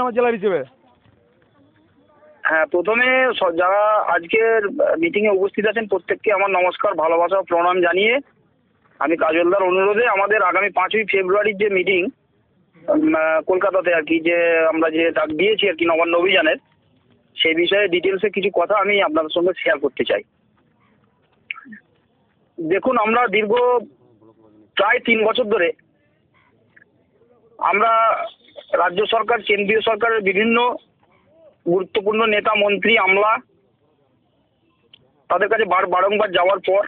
আমার জেলার হিসেবে? হ্যাঁ প্রথমে স- যারা আজকের মিটিংয়ে উপস্থিত আছেন, প্রত্যেককে আমার নমস্কার, ভালোবাসা প্রণাম জানিয়ে আমি কাজলদার অনুরোধে আমাদের আগামী পাঁচই ফেব্রুয়ারির যে মিটিং কলকাতাতে আর কি, যে আমরা যে ডাক দিয়েছি আর কি নবান্ন অভিযানের সেই বিষয়ে ডিটেলসে কিছু কথা আমি আপনাদের সঙ্গে শেয়ার করতে চাই। দেখুন, আমরা দীর্ঘ প্রায় তিন বছর ধরে আমরা রাজ্য সরকার, কেন্দ্রীয় সরকারের বিভিন্ন গুরুত্বপূর্ণ নেতা, মন্ত্রী, আমলা তাদের কাছে বার, বারংবার যাওয়ার পর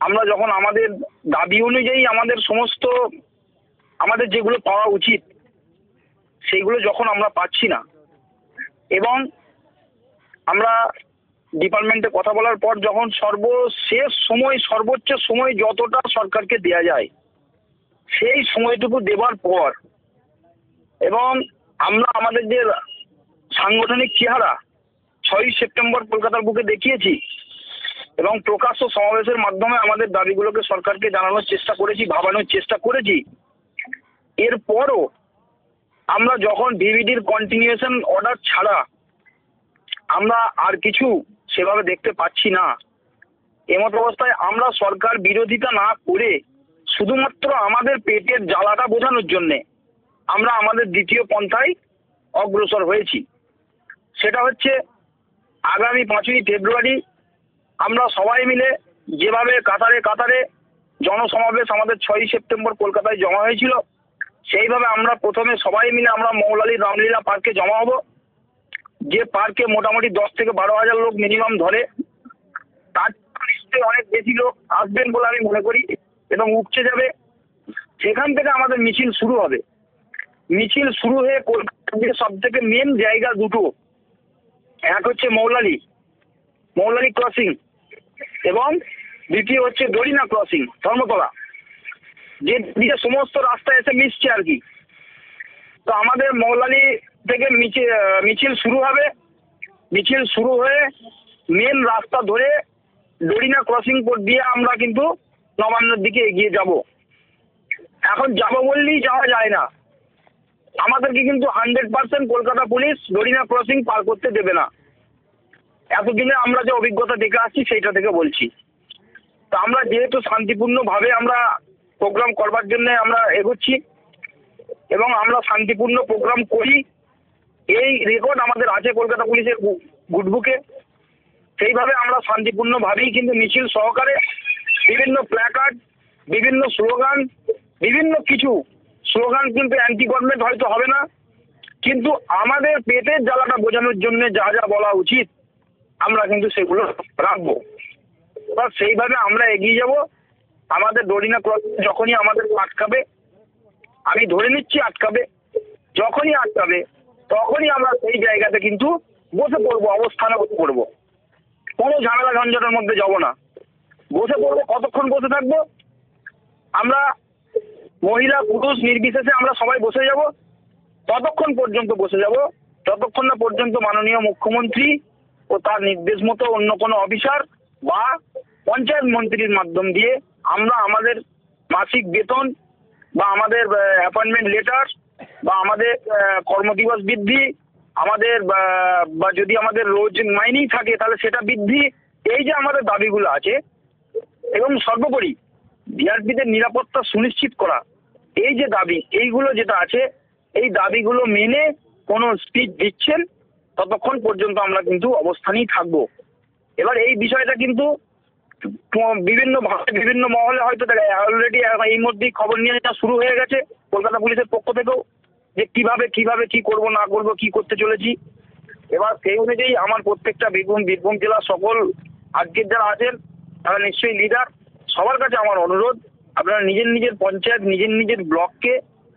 আমরা যখন আমাদের দাবি অনুযায়ী আমাদের সমস্ত, আমাদের যেগুলো পাওয়া উচিত, সেইগুলো যখন আমরা পাচ্ছি না এবং আমরা ডিপার্টমেন্টে কথা বলার পর যখন সর্বশেষ সময়, সর্বোচ্চ সময় যতটা সরকারকে দেয়া যায়, সেই সময়টুকু দেবার পর এবং আমরা আমাদের যে সাংগঠনিক চেহারা, ছয়ই সেপ্টেম্বর কলকাতার বুকে দেখিয়েছি এবং প্রকাশ্য সমাবেশের মাধ্যমে আমাদের দাবিগুলোকে সরকারকে জানানোর চেষ্টা করেছি, ভাবানোর চেষ্টা করেছি। এরপরও আমরা যখন ডিভিডির কন্টিনিউশন অর্ডার ছাড়া আমরা আর কিছু সেভাবে দেখতে পাচ্ছি না। এমত অবস্থায় আমরা সরকার বিরোধিতা না করে শুধুমাত্র আমাদের পেটের জ্বালাটা বোঝানোর জন্যে আমরা আমাদের দ্বিতীয় পন্থায় অগ্রসর হয়েছি। সেটা হচ্ছে, আগামী পাঁচই ফেব্রুয়ারি আমরা সবাই মিলে যেভাবে কাতারে কাতারে জনসমাবেশ আমাদের ছয়ই সেপ্টেম্বর কলকাতায় জমা হয়েছিল, সেইভাবে আমরা প্রথমে সবাই মিলে আমরা মৌলালী রামলীলা পার্কে জমা হব। যে পার্কে মোটামুটি দশ থেকে বারো হাজার লোক মিনিমাম ধরে, তার নিশ্চয়ই অনেক বেশি লোক আসবেন বলে আমি মনে করি এবং উপচে যাবে। সেখান থেকে আমাদের মিছিল শুরু হবে। মিছিল শুরু হয়ে কলকাতার সব থেকে মেন জায়গা দুটো, এক হচ্ছে মৌলালি মৌলালি ক্রসিং এবং দ্বিতীয় হচ্ছে দরিনা ক্রসিং ধর্মতলা, যে দিকে সমস্ত রাস্তা এসে মিশছে আর কি। তো আমাদের মৌলালি থেকে মিছিল শুরু হবে। মিছিল শুরু হয়ে মেন রাস্তা ধরে দরিনা ক্রসিং দিয়ে আমরা কিন্তু নবান্নর দিকে এগিয়ে যাব। এখন যাব বললেই যাওয়া যায় না। আমাদেরকে কিন্তু হান্ড্রেড পার্সেন্ট কলকাতা পুলিশ দরিনা ক্রসিং পার করতে দেবে না। এতদিনে আমরা যে অভিজ্ঞতা দেখে আসছি, সেইটা থেকে বলছি। তো আমরা যেহেতু শান্তিপূর্ণভাবে আমরা প্রোগ্রাম করবার জন্য আমরা এগোচ্ছি এবং আমরা শান্তিপূর্ণ প্রোগ্রাম করি, এই রেকর্ড আমাদের আছে কলকাতা পুলিশের গুডবুকে। সেইভাবে আমরা শান্তিপূর্ণভাবেই কিন্তু মিছিল সহকারে বিভিন্ন প্ল্যাকার্ড বিভিন্ন স্লোগান বিভিন্ন কিছু স্লোগান কিন্তু অ্যান্টি গভর্নমেন্ট হয়তো হবে না। কিন্তু আমাদের পেটের জ্বালাটা বোঝানোর জন্য যা যা বলা উচিত, আমরা কিন্তু সেগুলো রাখব। বা সেইভাবে আমরা এগিয়ে যাব। আমাদের দড়িনা ক্রস যখনই আমাদের আটকাবে, আমি ধরে নিচ্ছি আটকাবে, যখনই আটকাবে, তখনই আমরা সেই জায়গাতে কিন্তু বসে পড়ব অবস্থানে বসে পড়ব। কোনো ঝামেলা ঝঞ্ঝটের মধ্যে যাব না। বসে পড়ব, কতক্ষণ বসে থাকব? আমরা মহিলা, পুরুষ নির্বিশেষে আমরা সবাই বসে যাব। ততক্ষণ পর্যন্ত বসে যাব। ততক্ষণ না পর্যন্ত মাননীয় মুখ্যমন্ত্রী ও তার নির্দেশ মতো অন্য কোনো অফিসার বা পঞ্চায়েত মন্ত্রীর মাধ্যম দিয়ে আমরা আমাদের মাসিক বেতন বা আমাদের অ্যাপয়েন্টমেন্ট লেটার বা আমাদের কর্মদিবস বৃদ্ধি, আমাদের বা যদি আমাদের রোজ মাইনেই থাকে তাহলে সেটা বৃদ্ধি, এই যে আমাদের দাবিগুলো আছে, এবং সর্বোপরি ভিআরপিদের নিরাপত্তা সুনিশ্চিত করা। এই যে দাবি, এইগুলো যেটা আছে, এই দাবিগুলো মেনে কোনো স্পিচ দিচ্ছেন, ততক্ষণ পর্যন্ত আমরা কিন্তু অবস্থানেই থাকব। এবার এই বিষয়টা কিন্তু বিভিন্ন বিভিন্ন মহলে হয়তো অলরেডি এই মধ্যেই খবর নিয়ে শুরু হয়ে গেছে কলকাতা পুলিশের পক্ষ থেকেও, যে কীভাবে কীভাবে, কি করব, না করব, কি করতে চলেছি। এবার সেই অনুযায়ী আমার প্রত্যেকটা বীরভূম বীরভূম জেলার সকল আজকের যারা আছেন, তারা নিশ্চয়ই লিডার সবার কাছে আমার অনুরোধ, আপনারা নিজের নিজের পঞ্চায়েত, নিজের নিজের ব্লককে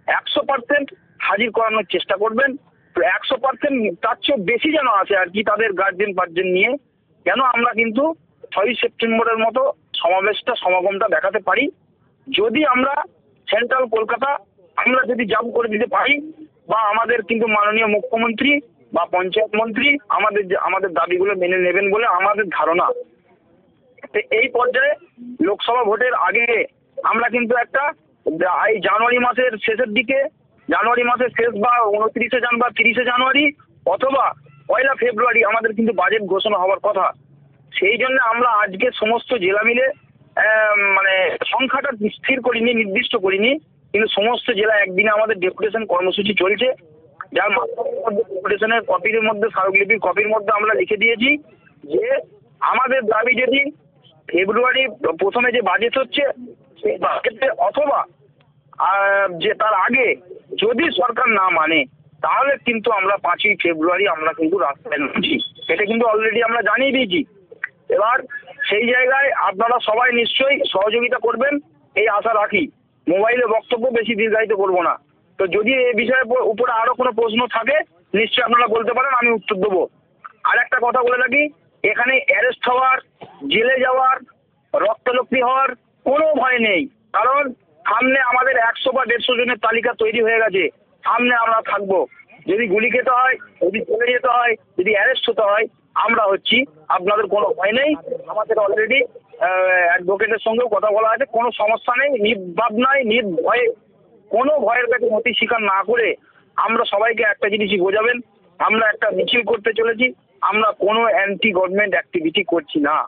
একশো পার্সেন্ট হাজির করানোর চেষ্টা করবেন। তো একশো পার্সেন্ট তার চেয়েও বেশি যেন আসে আর কি তাদের গার্জেন পার্জেন নিয়ে কেন আমরা কিন্তু ছয়ই সেপ্টেম্বরের মতো সমাবেশটা, সমাগমটা দেখাতে পারি। যদি আমরা সেন্ট্রাল কলকাতা, আমরা যদি জাম করে দিতে পারি, বা আমাদের কিন্তু মাননীয় মুখ্যমন্ত্রী বা পঞ্চায়েত মন্ত্রী আমাদের আমাদের দাবিগুলো মেনে নেবেন বলে আমাদের ধারণা। তো এই পর্যায়ে লোকসভা ভোটের আগে আমরা কিন্তু একটা এই জানুয়ারি মাসের শেষের দিকে, জানুয়ারি মাসের শেষ বা উনত্রিশে জান বা তিরিশে জানুয়ারি অথবা পয়লা ফেব্রুয়ারি আমাদের কিন্তু বাজেট ঘোষণা হওয়ার কথা। সেই জন্য আমরা আজকে সমস্ত জেলা মিলে মানে সংখ্যাটা স্থির করিনি, নির্দিষ্ট করিনি, কিন্তু সমস্ত জেলা একদিনে আমাদের ডেপুটেশন কর্মসূচি চলছে। যার ডেপুটেশনের কপির মধ্যে স্মারকলিপির কপির মধ্যে আমরা লিখে দিয়েছি যে আমাদের দাবি যদি ফেব্রুয়ারি প্রথমে যে বাজেট হচ্ছে সেই বাজেটে অথবা যে তার আগে যদি সরকার না মানে তাহলে কিন্তু আমরা পাঁচই ফেব্রুয়ারি আমরা কিন্তু রাস্তায় নামছি। এটা কিন্তু অলরেডি আমরা জানিয়ে দিয়েছি। এবার সেই জায়গায় আপনারা সবাই নিশ্চয়ই সহযোগিতা করবেন, এই আশা রাখি। মোবাইলে বক্তব্য বেশি দীর্ঘায়িত করব না। তো যদি এই উপর- উপরে আরও কোনো প্রশ্ন থাকে, নিশ্চয়ই আপনারা বলতে পারেন, আমি উত্তর দেবো। আর একটা কথা বলে রাখি, এখানে অ্যারেস্ট হওয়ার জেলে যাওয়ার রক্তারক্তি হওয়ার কোনো ভয় নেই। কারণ সামনে আমাদের একশো বা দেড়শো জনের তালিকা তৈরি হয়ে গেছে। সামনে আমরা থাকব। যদি গুলি খেতে হয়, যদি চলে যেতে হয়, যদি অ্যারেস্ট হতে হয়, আমরা হচ্ছি। আপনাদের কোনো ভয় নেই। আমাদের অলরেডি অ্যাডভোকেটের সঙ্গেও কথা বলা আছে। কোনো সমস্যা নেই নির্ভাবনায় নির্ভয়ে। কোনো ভয়ের কাছে নতি স্বীকার না করে আমরা সবাইকে একটা জিনিসই বোঝাবেন। আমরা একটা মিছিল করতে চলেছি। আমরা কোনো অ্যান্টি গভর্নমেন্ট অ্যাক্টিভিটি করছি না।